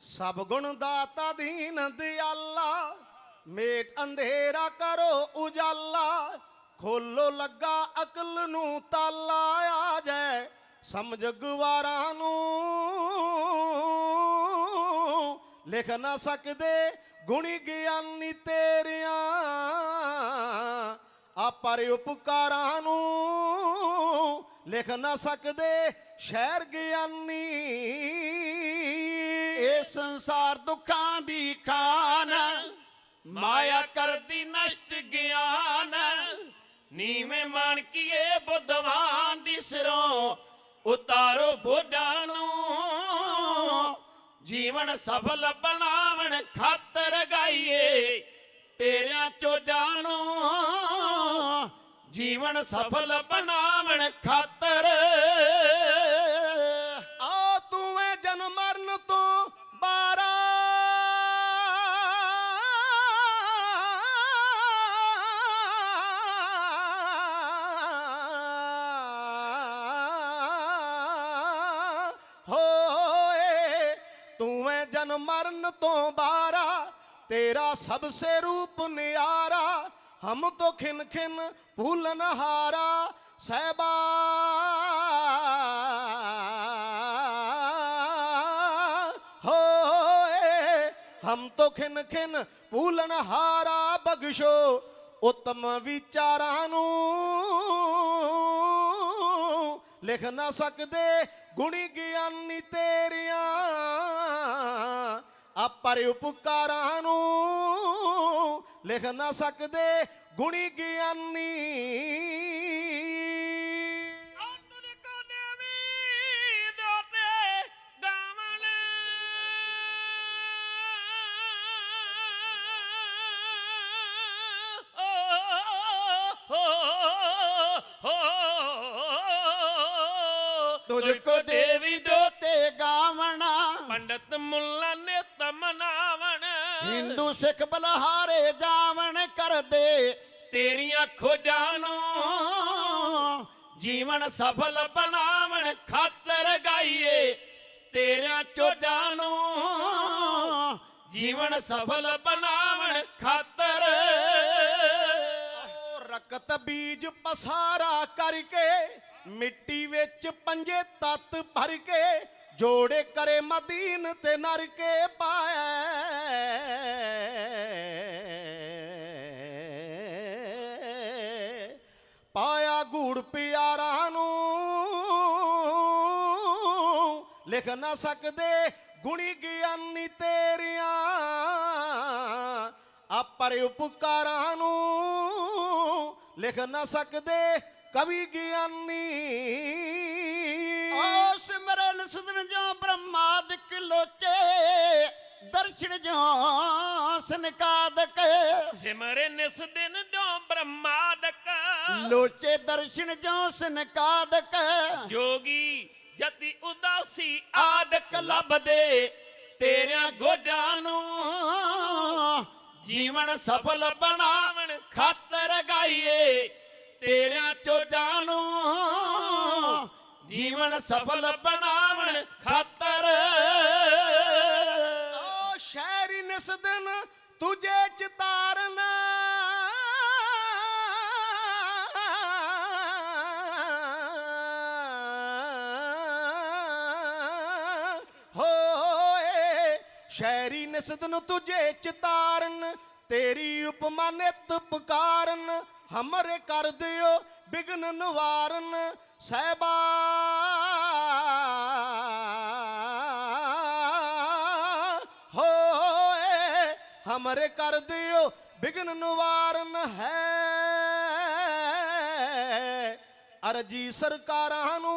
ਸਭ ਗੁਣ ਦਾਤਾ ਦੀਨ ਦਿਆਲਾ, ਮੇਟ ਅੰਧੇਰਾ ਕਰੋ ਉਜਾਲਾ, ਖੋਲੋ ਲੱਗਾ ਅਕਲ ਨੂੰ ਤਾਲਾ, ਆ ਜਾਏ ਸਮਝ ਗਵਾਰਾਂ ਨੂੰ। ਲਿਖ ਨਾ ਸਕਦੇ ਗੁਣੀ ਗਿਆਨੀ ਤੇਰਿਆਂ, ਆ ਉਪਕਾਰਾਂ ਨੂੰ। ਲਿਖ ਨਾ ਸਕਦੇ ਸ਼ਹਿਰ ਗਿਆਨੀ ਇਹ ਸੰਸਾਰ ਦੁੱਖਾਂ ਦੀ ਖਾਨ, ਮਾਇਆ ਕਰਦੀ ਨਸ਼ਟ ਗਿਆਨ। ਨੀਵੇਂ ਮਾਨ ਕੀਏ ਬੁੱਧਵਾਨ ਦੀ ਸਿਰੋਂ, ਉਤਾਰੋ ਬੋਝਾਂ ਨੂੰ। ਜੀਵਨ ਸਫਲ ਬਣਾਵਣ ਖਾਤਰ ਗਾਈਏ ਤੇਰਿਆਂ ਚੋਜਾਂ ਨੂੰ। ਜੀਵਨ ਸਫਲ ਬਣਾਵਣ ਖਾਤਰ ਤੂੰ ਐ ਜਨਮ ਮਰਨ ਤੋਂ ਬਾਰਾ ਤੇਰਾ ਸਭ ਸੇ ਰੂਪ ਨਿਆਰਾ, ਹਮ ਤੋਂ ਖਿਨ ਖਿਨ ਭੂਲਨ ਹਾਰਾ। ਸਹਿਬਾ ਹੋਏ, ਹਮ ਤੋਂ ਖਿਨ ਖਿਨ ਭੂਲਨ ਹਾਰਾ। ਬਖਸ਼ੋ ਉਤਮ ਵਿਚਾਰਾਂ ਨੂੰ। ਲਿਖ ਨਾ ਸਕਦੇ ਗੁਣੀ ਗਿਆਨੀ ਤੇਰੀਆਂ। ਆਪਰ ਉਪਕਾਰਾਂ ਨੂੰ ਲਿਖ ਨਾ ਸਕਦੇ ਗੁਣੀ ਗਿਆਨੀ ਅੰਤਰ ਦੋਤੇ ਗਾਵਣ ਤੁਝ ਕੋ ਦੇਵੀ ਦੋਤੇ ਗਾਵਣਾ ਪੰਡਤ ਮੁੱਲਾ ਨੇ ਤਮਨਾਵਣ ਹਿੰਦੂ ਸਿੱਖ ਬਲਹਾਰੇ ਜਾਵਣ ਕਰਦੇ। ਤੇਰੀਆਂ ਖੋਜਾਂ ਨੂੰ ਜੀਵਨ ਸਫਲ ਬਣਾਵਣ ਖਾਤਰ ਗਾਈਏ। ਤੇਰਿਆਂ ਚੋਜਾਂ ਨੂੰ ਜੀਵਨ ਸਫਲ ਬਣਾਵਣ ਖਾਤਰ। ਰਕਤ ਬੀਜ ਪਸਾਰਾ ਕਰਕੇ ਮਿੱਟੀ ਵਿੱਚ ਪੰਜੇ ਤੱਤ ਭਰ ਕੇ ਜੋੜੇ ਕਰੇ ਮਦੀਨ ਤੇ ਨਰਕੇ ਪਾਇਆ। ਪਾਇਆ ਗੂੜ ਪਿਆਰਾਂ ਨੂੰ। ਲਿਖ ਨਾ ਸਕਦੇ ਗੁਣੀ ਗਿਆਨੀ ਤੇਰੀਆਂ। ਆਪਰ ਉਪਕਾਰਾਂ ਨੂੰ। ਲਿਖ ਨਾ ਸਕਦੇ ਕਵੀ ਗਿਆਨੀ। ਸਿਮਰਨ ਸੁਦਨ ਜੋ ਬ੍ਰਹਮਾਦਿਕ ਲੋਚੇ ਦਰਸ਼ਨ ਜੋ ਸਨਕਾਦਕ। ਸਿਮਰੇ ਨਿਸ ਦਿਨ ਜੋ ਬ੍ਰਹਮਾਦਕ ਲੋਚੇ ਦਰਸ਼ਨ ਜੋ ਸਨਕਾਦਕ। ਜੋਗੀ ਜਤੀ ਉਦਾਸੀ ਆਦਕ ਲੱਭਦੇ ਤੇਰਿਆਂ ਗੋਡਾਂ ਨੂੰ। ਜੀਵਨ ਸਫਲ ਬਣਾਵਣ ਖਾਤਰ ਗਾਈਏ ਤੇਰਿਆਂ ਚੋਜਾਂ ਨੂੰ। ਜੀਵਨ ਸਫਲ ਬਣਾਵਣ ਖਾਤਰ। ਓ ਸ਼ਹਿਰੀ ਨਿਸ ਦਿਨ ਤੁਝੇ ਚਿਤਾਰਨ ਹੋਏ, ਸ਼ਹਿਰੀ ਨਿਸ ਦਿਨ ਤੁਝੇ ਚਿਤਾਰਨ ਤੇਰੀ ਉਪਮਾ ਨਿਤ ਪੁਕਾਰਨ, ਹਮਰੇ ਕਰ ਦਿਓ ਬਿਗਨ ਨਿਵਾਰਨ। ਸਹਿਬਾ ਹੋਏ, ਹਮਰੇ ਕਰ ਦਿਓ, ਬਿਗਨ ਨਿਵਾਰਨ ਹੈ। ਅਰਜੀ ਸਰਕਾਰਾਂ ਨੂੰ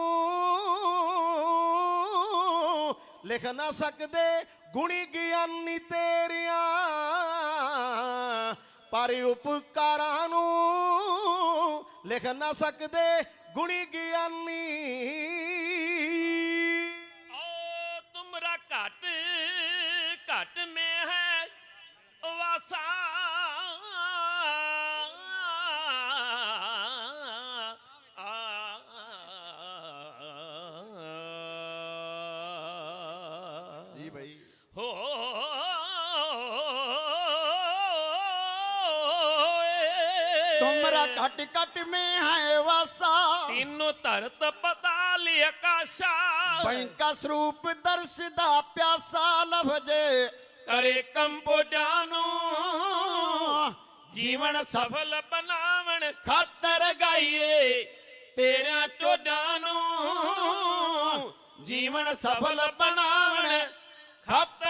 ਲਿਖ ਨਾ ਸਕਦੇ, ਗੁਣੀ ਗਿਆਨੀ ਤੇਰੀਆਂ। ਪਰ ਉਪਕਾਰਾਂ ਨੂੰ ਲਿਖ ਨਾ ਸਕਦੇ ਗੁਣੀ ਗਿਆਨੀ। ਓ ਤੁਮਰਾ ਘਟ ਘਟ ਮੈਂ ਹੈ ਵਾਸਾ। ਜੀ ਭਾਈ ਤੁਮਰਾ ਘਟ ਘਟ ਮੇ ਹੈ ਵਾਸਾ। ਤੀਨੋਂ ਧਰਤ ਪਤਾਲ ਆਕਾਸ਼ਾ। ਬੈਂਕਾ ਸਰੂਪ ਦਰਸ ਦਾ ਪਿਆਸਾ ਲਭਜੇ ਕਰੇ ਕੰਬੋਜਾਂ ਨੂੰ ਜੀਵਨ ਸਫਲ ਬਣਾਵਣ ਖਾਤਰ ਗਾਈਏ ਤੇਰਿਆਂ ਚੋਜਾਂ ਨੂੰ ਜੀਵਨ ਸਫਲ ਬਣਾਵਣ ਖਾਤਰ